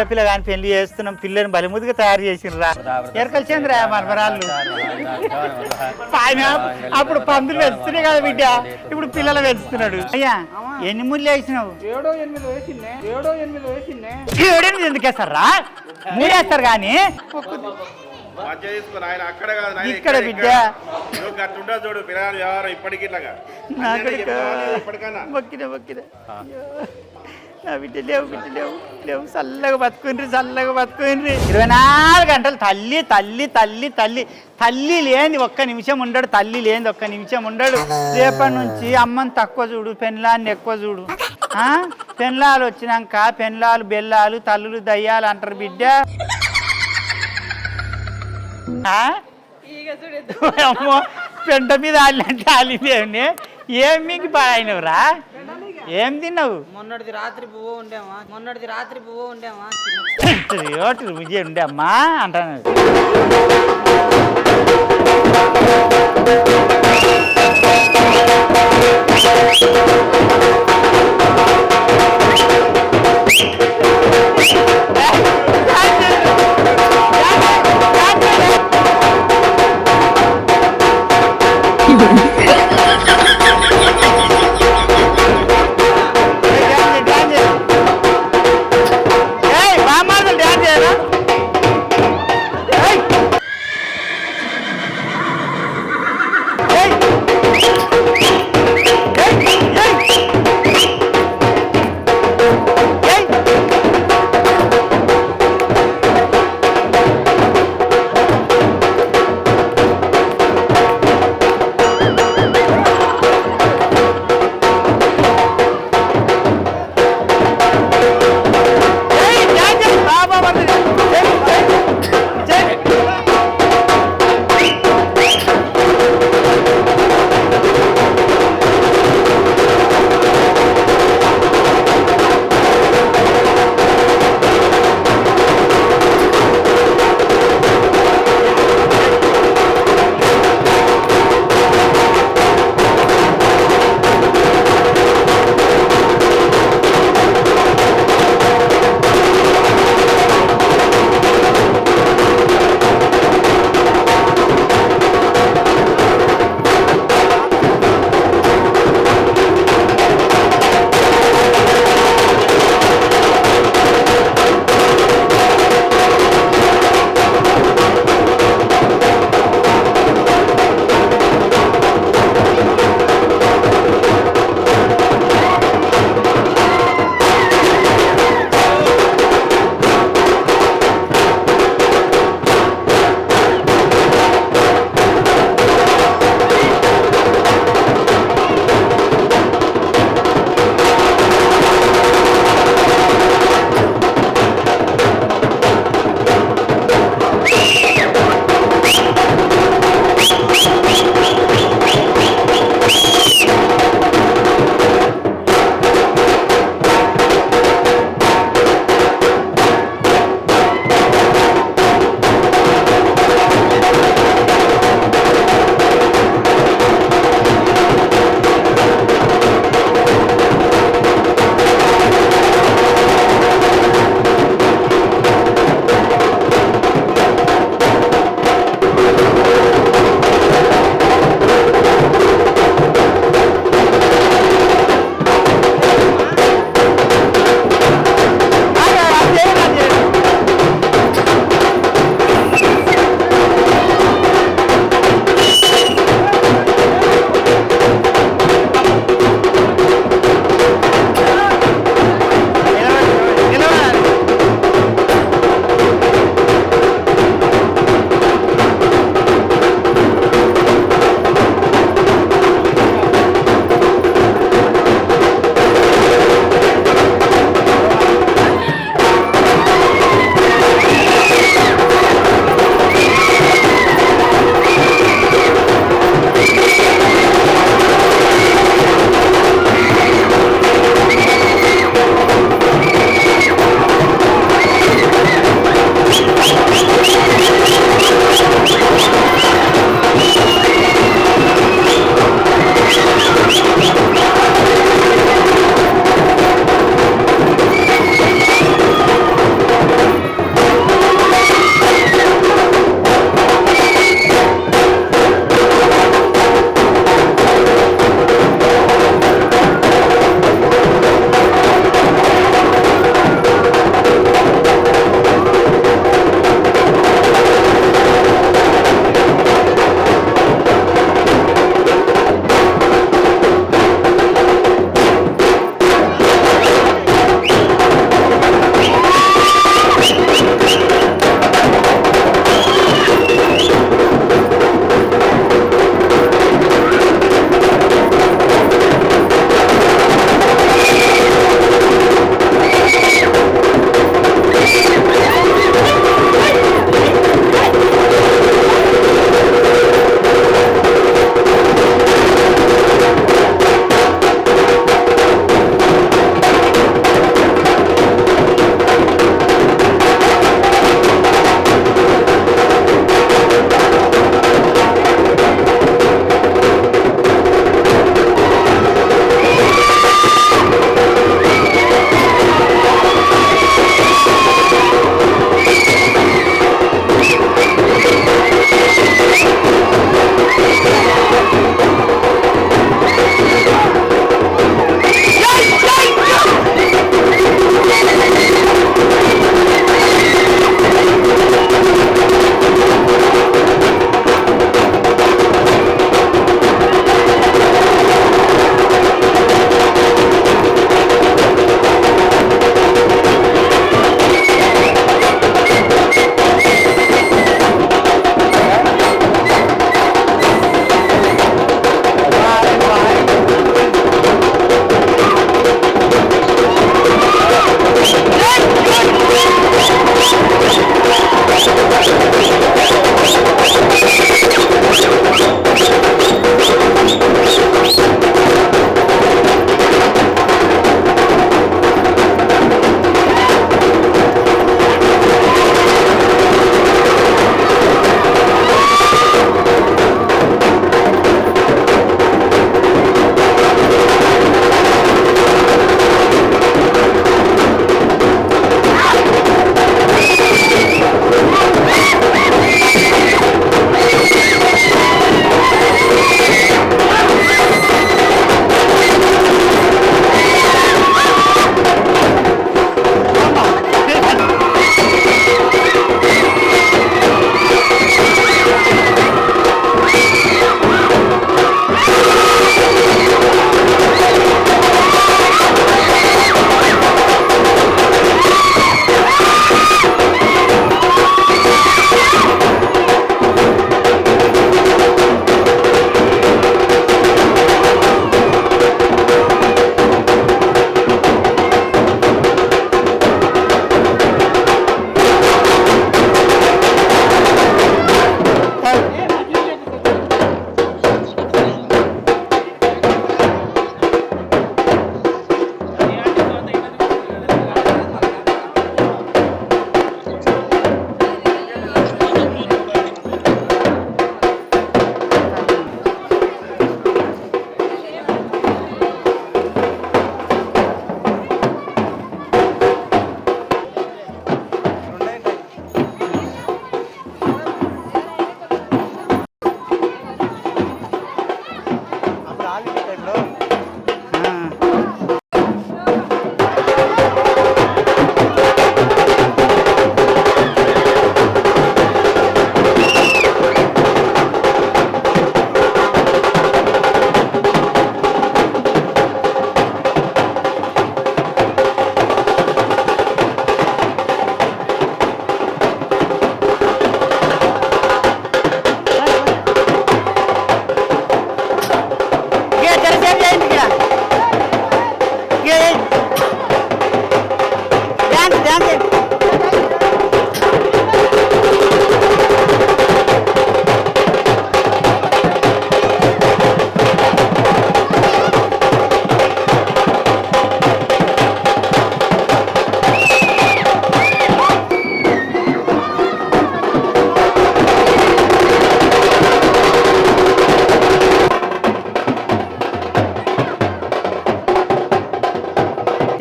పిల్ల పిల్ల కానీ పెళ్ళి చేస్తున్నాం పిల్లని బలిముదిగా తయారు చేసిర్రా. ఎరకల చంద్ర ఆయన అప్పుడు పందులు పెంచుతున్నాయి కదా బిడ్డ. ఇప్పుడు పిల్లలు పెంచుతున్నాడు. అయ్యా ఎన్ని ముళ్ళు వేసినావు? ఏడో ఎనిమిది వేసిందే. ఏడో ఎనిమిది వేసిందే. ఏడెనిమిది ఎందుకు వేస్తారా? మూడేస్తారు కానీ. ఇక్కడ బిడ్డ. చూడు పిల్లలు వ్యవహారం ఇప్పటికి ఇట్లాగా. నా బిడ్డ లేవు బిడ్డ లేవు లేవు చల్లగా బతుకుని చల్లగా బతుకుని ఇరవై నాలుగు గంటలు తల్లి తల్లి తల్లి తల్లి తల్లి లేని ఒక్క నిమిషం ఉండడు తల్లి లేని ఒక్క నిమిషం ఉండడు రేపటి నుంచి అమ్మని తక్కువ చూడు పెన్లాన్ని ఎక్కువ చూడు పెన్లాలు వచ్చినాక పెన్లాలు బెల్లాలు తల్లులు దయ్యాలు అంటారు బిడ్డ అమ్మో పెంట మీద ఆలినంటే ఏమి ఏం మీకు బాగాయినవురా ఏం తిన్నావు? మొన్నటిది రాత్రి పువ్వు ఉండేమా? మొన్నటిది రాత్రి పువ్వు ఉండేమా? ఓటు విజయం ఉండే అమ్మా అంటాను.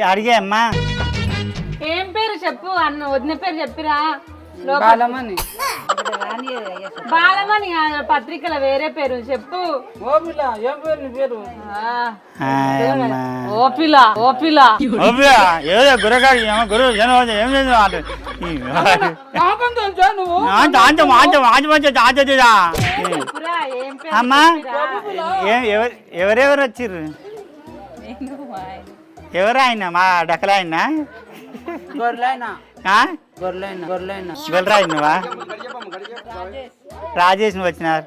అడిగే అమ్మా. ఏం పేరు చెప్పు అన్న వదిన పేరు చెప్పిరా. లోపల- బాలమని బాలమని కాదు, పత్రికల వేరే పేరు చెప్పు. ఓ పిల్ల ఏం పేరు నీ పేరు? ఆ, హాయ్ అమ్మా. ఓపిల ఓపిల. అబ్బా, ఏదో గురగాడు ఏమో గురు ఏమో ఏం లేదు వాడు. ఈ పాపం తెలుసా నువ్వు ఆంచ ఆంచ ఆంచ ఆంచ మంచి ఆంచ చేదా. చెప్పురా ఏం పేరు అమ్మా చెప్పిరా? ఏ- ఎవరు ఎవరెవరు వచ్చిర్రు? ఎవరు ఆయన? మా డక్కల ఆయన? రాజేష్ నువ్వు వచ్చినారు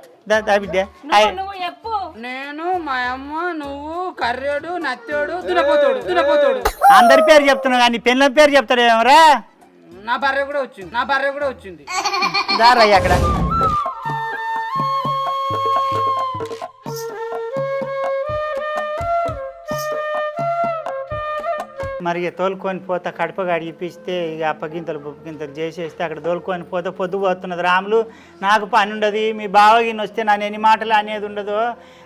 బిడ్డ. నేను మా అమ్మ నువ్వు కర్రేడు నత్తోడు దునపోతాడు దునపోతాడు అందరి పేరు చెప్తున్నావు కానీ పెళ్ళ పేరు చెప్తాడు ఏమరా నా భార్య కూడా వచ్చింది. నా భార్య కూడా వచ్చింది. దారయ్య అక్కడ. మరి తోలుకొని పోతా కడప ఇప్పిస్తే ఇక అప్పగింతలు బుప్పగింతలు చేసేస్తే అక్కడ తోలుకొని పోతే పొద్దు పోతున్నది రాములు నాకు పని ఉండదు మీ బావగిన వస్తే నన్ను ఎన్ని మాటలు అనేది ఉండదు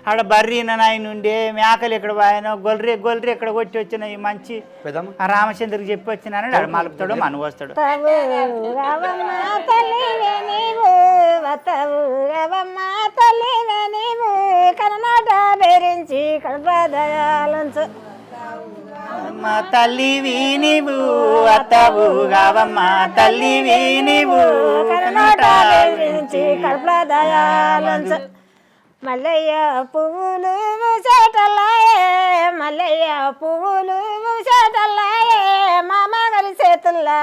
ఆడ బర్రీ నాయన ఉండే మేకలు ఎక్కడ పోయానో గొల్రి గొల్రి ఎక్కడ కొట్టి వచ్చిన ఈ మంచి రామచంద్రకి చెప్పి వచ్చినాను ఆడ మలుపుతాడు మన వస్తాడు. రవమ్మ తల్లివే నీవు వతవు రవమ్మ తల్లివే నీవు కర్ణాట బెరించి కడపదయాలంచు అమ్మ తల్లివి నీవు అత్తవు గావమ్మ. తల్లివి నీవు కర్ణాట మల్లయ్య పువ్వులు మూసేటల్లాయే మల్లయ్య పువ్వులు మూసేటల్లాయే మామ గలి చేతుల్లా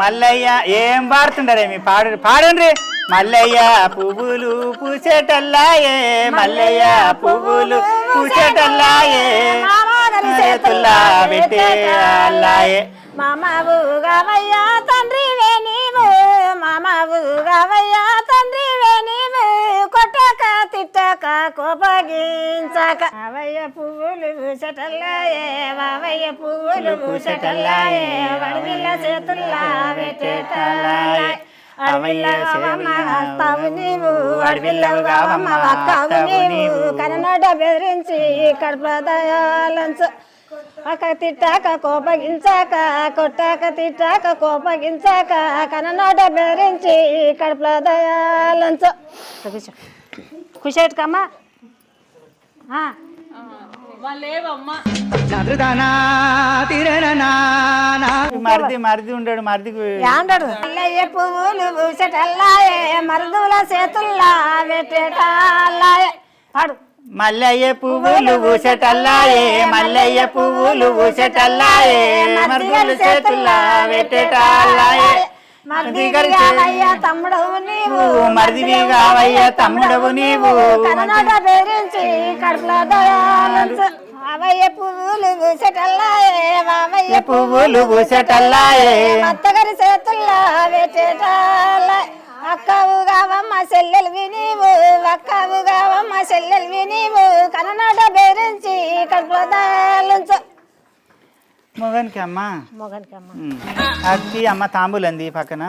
మల్లయ్య ఏం పాడుతుండరే మీ పాడు పాడండి. మల్లయ్య పువ్వులు పూసేటల్లాయే. మల్లయ్య పువ్వులు పూసేటల్లాయే. చేతుల్లా పెట్టేలాయే మామవు గవయ్యా తండ్రి నీవు. మామవు గవయ్యా తండ్రి నీవు కొట్టక తిట్టక కోపగించక. అవయ్య పువ్వులు పూసటల్లాయే వావయ్య పువ్వులు పూసటల్లాయే వడివిల్ల చేతుల్లా పెట్టేటల్లాయే. అడవిల్ల గావమ్మ వస్తావు నీవు వస్తావు బెదిరించి కడపదయాలంచు పక్క తిట్టాక కోపగించాక కొట్టాక తిట్టాక కోపగించాక కన్ననాట బెదిరించి కడుపులో దయాలంచు. వాళ్ళేవమ్మా మరిది మరిది ఉండడు మరిదికి యాండడు మల్లయ్య పువ్వులు పూసటల్లాయే మరుదుల చేతుల్లా పెట్టేటాలాయే పాడు. మల్లయ్య పువ్వులు పూసేటల్లాయే మల్లయ్య పువ్వులు పూసేటల్లాయే మరుదుల చేతుల్లా పెట్టేటాలాయే మరిది కావయ్యా తమ్ముడవు నీవు మరిదివి కావయ్యా తమ్ముడవు నీవు. కడుపులో దయాలంచు అవయ్య పువ్వులు పూసటల్లాయే పువ్వులు పూసేటల్లాయే అత్తగారి చేతుల్లో పెట్టేటాల అక్కవు కావమ్మ చెల్లెలు నీవు అక్కవు కావమ్మ చెల్లెలు నీవు కన్ననాట బెదిరించి కడుపులో మొగనికి అమ్మా. అక్కి అమ్మ తాంబూలంది పక్కన.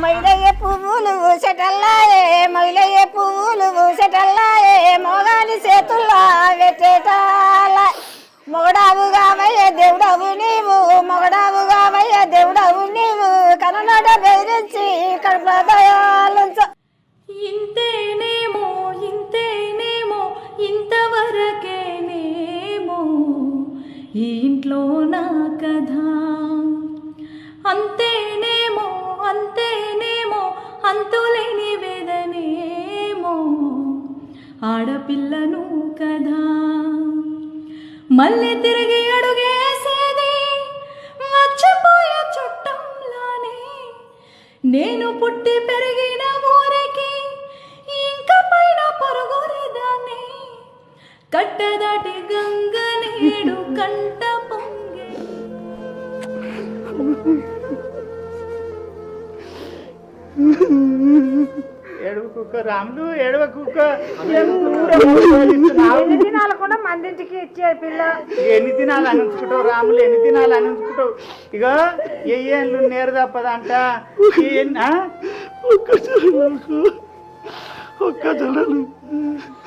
మైలయ్య పువ్వులు పూసటల్లాయే మైలయ్య పువ్వులు పూసటల్లాయే మొగాని చేతుల్లో పెట్టేటాల మొగడావు కావయ్య దేవుడవు నీవు మొగడావు దేవుడవు నీవు కన్నడ బెదిరించి కడుపు ఇంతేనేమో ఇంతేనేమో ఇంతవరకేనేమో ఈ ఇంట్లో నా కథ. అంతేనేమో అంతేనేమో అంతులేని వేదనేమో ఆడపిల్లను కదా మళ్ళీ తిరిగి అడుగేసి నేను పుట్టి పెరిగిన ఊరికి ఇంక పైన పొరుగురిదాన్ని కట్టదాటి గంగ నేడు కంట పొంగే ఏడవ కుక్క రాములు ఏడవ కుక్క ఎన్ని దినాలు కూడా మందింటికి ఇచ్చే పిల్ల? ఎన్ని దినాలు అనుకుంటావు రాములు? ఎన్ని దినాలు అనుకుంటావు ఇక ఏ ఏళ్ళు నేరు తప్పదంట. నోరింటికి నన్నిచ్చినావా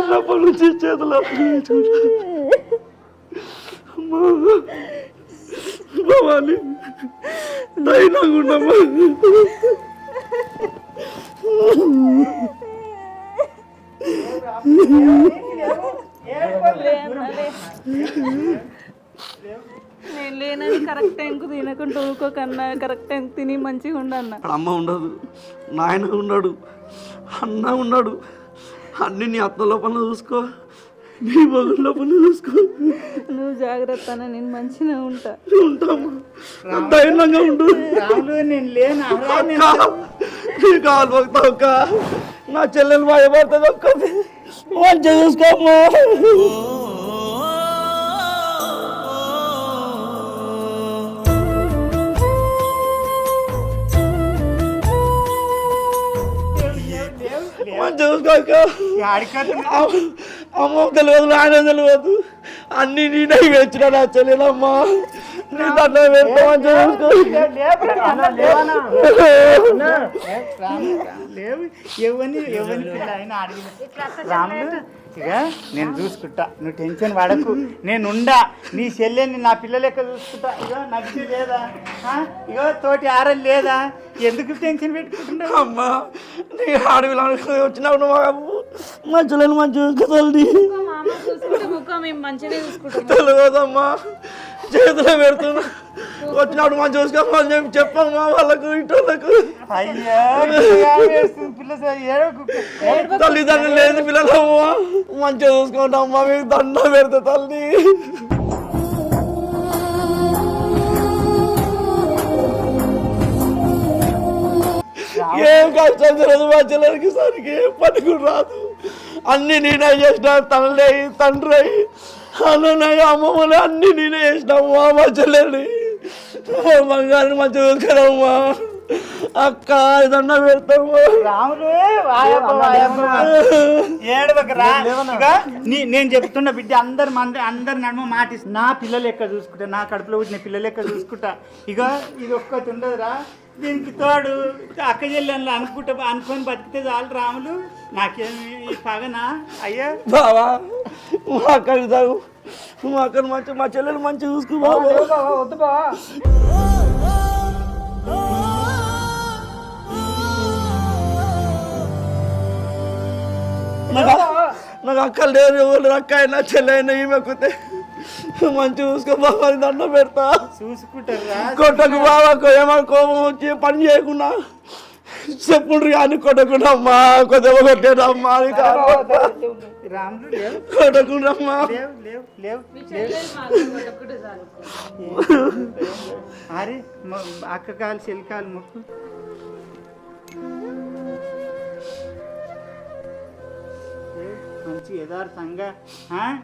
పుట్టినప్పటి నుంచి చేతులు అమ్మా. భవాని ధైర్యంగా ఉండమ్మా నేను లేనని కరెక్ట్ టైంకు తినకుండా ఊరుకోకన్నా కరెక్ట్ టైం తిని మంచిగా ఉండన్న అక్కడ అమ్మ ఉండదు నాయన ఉన్నాడు అన్న ఉన్నాడు. అన్ని నీ అత్త లోపల చూసుకో. నీ మగన్ లోపల చూసుకో. నువ్వు జాగ్రత్త నేను మంచిగా ఉంటా. ఉంటామా ధైర్యంగా ఉండు. రాములు నేను లేను. నీ కాలు అక్క. నా చెల్లెలు భయపడుతుంది ఒక్కది మంచిగా చూసుకోమ్మా అమ్మ తెలియదు నాయన తెలియదు. అన్ని నేనే వచ్చిన నా చెల్లెలమ్మా. నీ దండ పెడతా మంచిగా లేవు. ఎవరిని ఎవరిని ఇక నేను చూసుకుంటా. నువ్వు టెన్షన్ పడకు. నేను ఉండా. నీ చెల్లెని నా పిల్ల లెక్క చూసుకుంటా. ఇగో నగ్గి లేదా? ఆ? ఇగో తోటి ఆరలు లేదా? ఎందుకు టెన్షన్ పెట్టుకుంటున్నావు? అమ్మా నీ అడవిలో వచ్చినప్పుడు మా మా చెల్లెలు మంచిగా చూసుకోవాలి తెలియదమ్మా. చేతిలో పెడుతున్నా. వచ్చినప్పుడు మంచిగా చూసుకోమని చెప్పి చెప్పమ్మా వాళ్ళకు ఇంటోళ్ళకు. తల్లిదండ్రులు లేదు పిల్లలమ్మా మంచిగా చూసుకుంటామ్మా మీకు దండ పెడతా తల్లి. ఏం కష్టం తెలియదు మా చెల్లెలకి సరికి ఏం పని కూడా రాదు అన్ని నేనే చేసిన తండ్రి అయ్యి తండ్రి. అయ్యి అన్నయ్య అమ్మమ్మని అన్ని నేనే చేసినామ్మా మా చెల్లెల్ని. మా బంగారు మంచిగా చూసుకున్నామ్మా అక్క దండ పెడతామ్మా రాములు ఏడవకరా నీ నేను చెప్తున్న బిడ్డ అందరు మంది అందరి నడుమ మాటి నా పిల్లలు ఎక్క చూసుకుంటా నా కడుపులో పుట్టిన పిల్లలు ఎక్క చూసుకుంటా. ఇక ఇది ఒక్కటి ఉండదురా. దీనికి తోడు అక్క చెల్లెళ్ళు అనుకుంటా అనుకొని బతికితే చాలు రాములు. నాకేమి ఈ పగనా? అయ్యా. బావా మా మా అక్కని మంచి మా చెల్లెలు మంచిగా చూసుకో బాబా. వద్దు బావా నాకు అక్కలు లేరు ఎవరు అక్క అయినా చెల్లె అయినా ఈమె కుతే మంచిగా చూసుకో బాబా దండం పెడతా. చూసుకుంటారా కొట్టకు బాబా ఏమైనా కోపం వచ్చి పని చేయకుండా చెప్పుండ్రు కానీ కొట్టకుండా అమ్మా కొద్దిగా కొట్టేదమ్మా అని రాములు లేవు. కొట్టకుండా అమ్మా లేవు లేవు లేవు అరే మ- అక్క కాలు చెల్లి కాలు మొక్కు. మంచి యథార్థంగా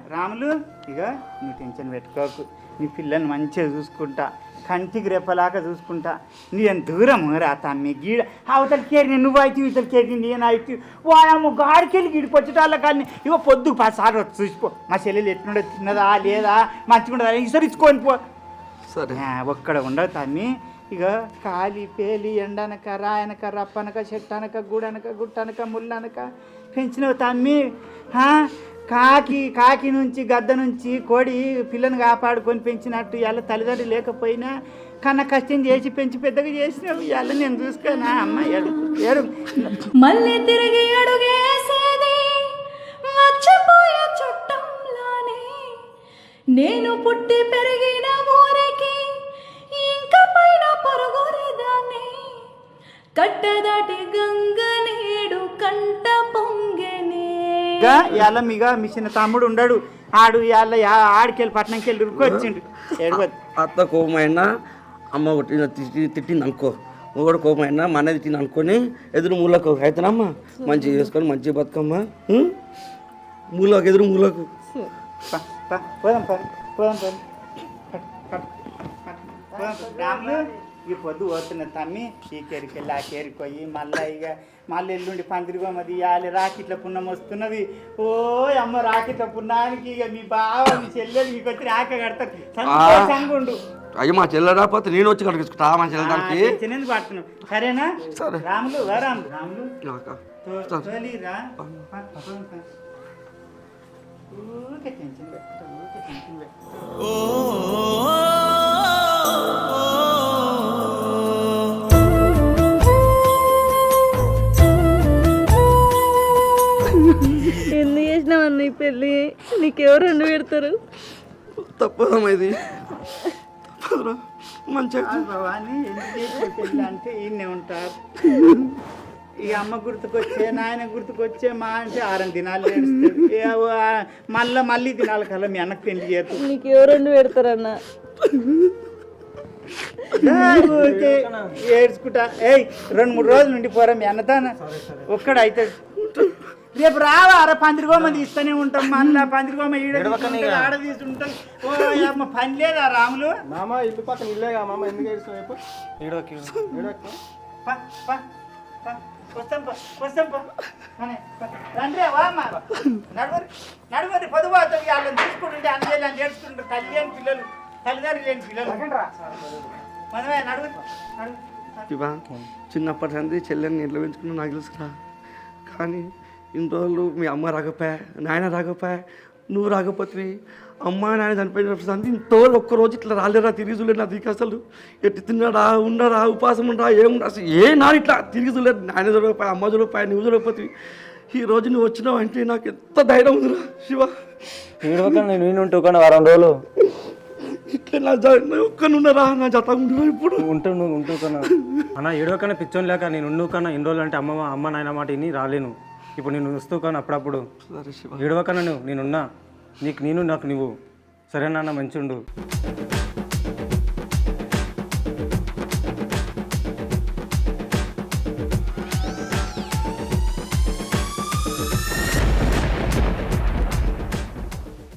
రాములు ఇక నీ టెన్షన్ పెట్టుకోకు. నీ పిల్లల్ని మంచిగా చూసుకుంటా. కంటికి రెప్పలాగా చూసుకుంటా. నేను దూరం రా తమ్మి గీడ. అవతల కేరి నువ్వు అయితే ఇవతల కేరి నేను అయితే వాడమ్మ గాడికెళ్ళి గీడిపొచ్చటాల కానీ ఇగో పొద్దు పసారి వచ్చి చూసిపో మా చెల్లెలు ఎట్లుండో తిన్నదా లేదా మంచిగా ఇసరించుకొని పో. సరే. ఒక్కడ ఉండవు తమ్మి. ఇక కాలి పేలి ఎండనక రాయనక రప్పనక చెట్టనక గూడనక గుట్టనక ముల్లనక పెంచినవు తమ్మి. కాకి కాకి నుంచి గద్ద నుంచి కోడి పిల్లను కాపాడుకొని పెంచినట్టు ఇవాళ తల్లిదండ్రులు లేకపోయినా కన్న కష్టం చేసి పెంచి పెద్దగా చేసినావు ఇవాళ నేను చూసుకోనా? అమ్మ ఏడు ఏడు. మళ్ళీ తిరిగి అడుగేసేది మర్చిపోయే చుట్టంలానే. నేను పుట్టి పెరిగిన ఊరికి ఇంకా పైన పరుగురిదాన్ని. కట్టదాటి గంగ నేడు ఇక ఇవాళ మీగ మీ చిన్న తమ్ముడు ఉండడు. ఆడు ఇవాళ ఆడికెళ్ళి పట్నంకి వెళ్ళి ఉరుకొచ్చిండు అత్త కోపమైనా అమ్మ తిట్టి తిట్టింది అనుకో. నువ్వు కూడా కోపమైనా మా అన్నది తిని అనుకొని ఎదురు మూలకు అవుతానమ్మా మంచిగా చేసుకొని మంచిగా బతుకమ్మా? మూలకు ఎదురు మూలకు. పోదాం ఈ పొద్దు పోతున్న తమ్మి ఈ కేరికి వెళ్ళి ఆ కేరికి పోయి మళ్ళీ ఇక మళ్ళీ ఎల్లుండి పందిరిగోమది ఇవ్వాలి రాకెట్ల పుణ్యం వస్తున్నది. ఓ అమ్మ రాకెట్ల పుణ్యానికి ఇక మీ బావ మీ చెల్లెలు మీకు వచ్చి రాక కడతారు. సంతోషంగా ఉండు అయ్యో మా చెల్లె రాకపోతే నేను వచ్చి కడిగించుకుంటా మా చెల్లెదానికి చిన్నది పడుతున్నావు? సరేనా? సరే. రాములు రాములు. రాములు. నాకా పెళ్ళి నీకెవరు వండి పెడతారు? తప్పదమ్మా ఇది. తప్పదురా. మంచిగా భవాని ఎందుకు చేసే పెళ్ళి అంటే ఈయనే ఉంటారు. ఈ అమ్మ గుర్తుకొచ్చే నాయన గుర్తుకొచ్చే మా అంటే ఆరం దినాలు మళ్ళా మళ్ళీ దినాల కల్లా మీ అన్నకు పెళ్ళి నీకెవరు వండి పెడతారన్న ఊరికే ఏడ్చుకుంటా. ఏయ్ రెండు మూడు రోజులు నుండి పోరా మీ అన్నతాన ఒక్కడ అయితే రేపు రావా అరే పందిరిగోమ తీస్తూనే ఉంటాం మళ్ళా పందిరిగోమ ఈడ తీసుకుంటాం, ఆడ తీసుకుంటాం ఓ అమ్మ పని లేదా రాములు? మామ ఇల్లు పక్కన ఇల్లేగా మామ ఎందుకు ఏడుస్తావు చెప్పు. ఈడోకి ఈడోకి ప, ప, ప, వస్తాం. అనే. రండి వా. నడువరి నడువరి పొదువాతో వాళ్ళని తీసుకుంటుంటే అన్నయ్య అని నేర్చుకుంటారు తల్లి లేని పిల్లలు తల్లిదండ్రులు లేని పిల్లలు. మనమే నడువు నడువు చిన్నప్పటి నుండి చెల్లెని ఇంట్లో పెంచుకున్నా నాకు తెలుసురా. కానీ ఇన్ని రోజులు మీ అమ్మ రాకపోయా నాయన రాకపోయా నువ్వు రాకపోతే అమ్మ నాయన చనిపోయినప్పుడు సంది ఇంతోళ్ళు ఒక్క రోజు ఇట్లా రాలేరా తిరిగి చూడలేదు నా దిక్కు అసలు? ఎట్టి తిన్నాడా ఉండరా ఉపాసం ఉండరా ఏముండా అసలు ఏ నాడు ఇట్లా తిరిగి చూడలేదు నాయన చూడకపోయా అమ్మ చూడకపోయా నువ్వు చూడకపోతే ఈ రోజు నువ్వు వచ్చినావు అంటే నాకు ఎంత ధైర్యం ఉందిరా శివ. నేను నేను వారం రోజులు. ఇట్లా నా ఒక్కనున్నారా నా జత ఉండిరా ఇప్పుడు? ఉంటూ నువ్వు ఉంటుకన్నా అన్న ఏడవకన్నా పిచ్చోని లేక నేను ఉండు కన్నా ఇన్ని రోజులు అంటే అమ్మ అమ్మ నాయన మాట ఇని రాలేను. ఇప్పుడు నేను వస్తూ కానీ అప్పుడప్పుడు. ఏడవకన్నా నువ్వు నేనున్నా. నీకు నేను నాకు నువ్వు. సరే నాన్న మంచి ఉండు